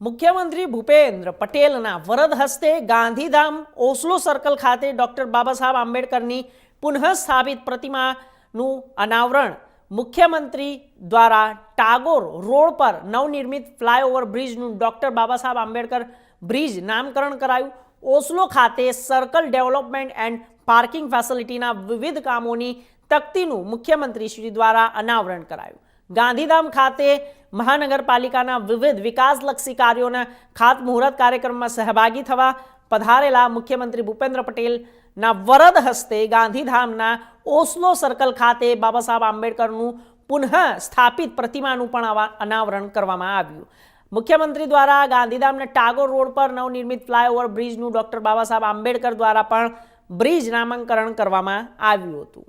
મુખ્યમંત્રી ભૂપેન્દ્ર પટેલના વરદ હસ્તે ગાંધીધામ ઓસ્લો સર્કલ ખાતે ડોક્ટર બાબા સાહેબ આંબેડકરની પુનઃસ્થાપિત પ્રતિમાનું અનાવરણ મુખ્યમંત્રી દ્વારા ટાગોર રોડ પર નવનિર્મિત flyover બ્રિજનું doctor Baba Saheb Ambedkar bridge નામકરણ કરાયું. ઓસ્લો ખાતે સર્કલ ડેવલપમેન્ટ એન્ડ પાર્કિંગ ફેસિલિટીના વિવિધ કામોની તકતીનું મુખ્યમંત્રી શ્રી દ્વારા અનાવરણ કરાયું. ગાંધીધામ ખાતે મહાનગરપાલિકાના વિવિધ વિકાસલક્ષી કાર્યોના ખાતમુહૂર્ત કાર્યક્રમમાં સહભાગી થવા પધારેલા મુખ્યમંત્રી ભૂપેન્દ્ર પટેલના વરદ હસ્તે ગાંધીધામના ઓસ્લો સર્કલ ખાતે બાબા સાહેબ આંબેડકરનું પુનઃ સ્થાપિત પ્રતિમાનું પણ અનાવરણ કરવામાં આવ્યું. મુખ્યમંત્રી દ્વારા ગાંધીધામના ટાગોર રોડ પર નવનિર્મિત ફ્લાયઓવર બ્રિજનું ડોક્ટર બાબા સાહેબ આંબેડકર દ્વારા પણ બ્રિજ નામાંકરણ કરવામાં આવ્યું હતું.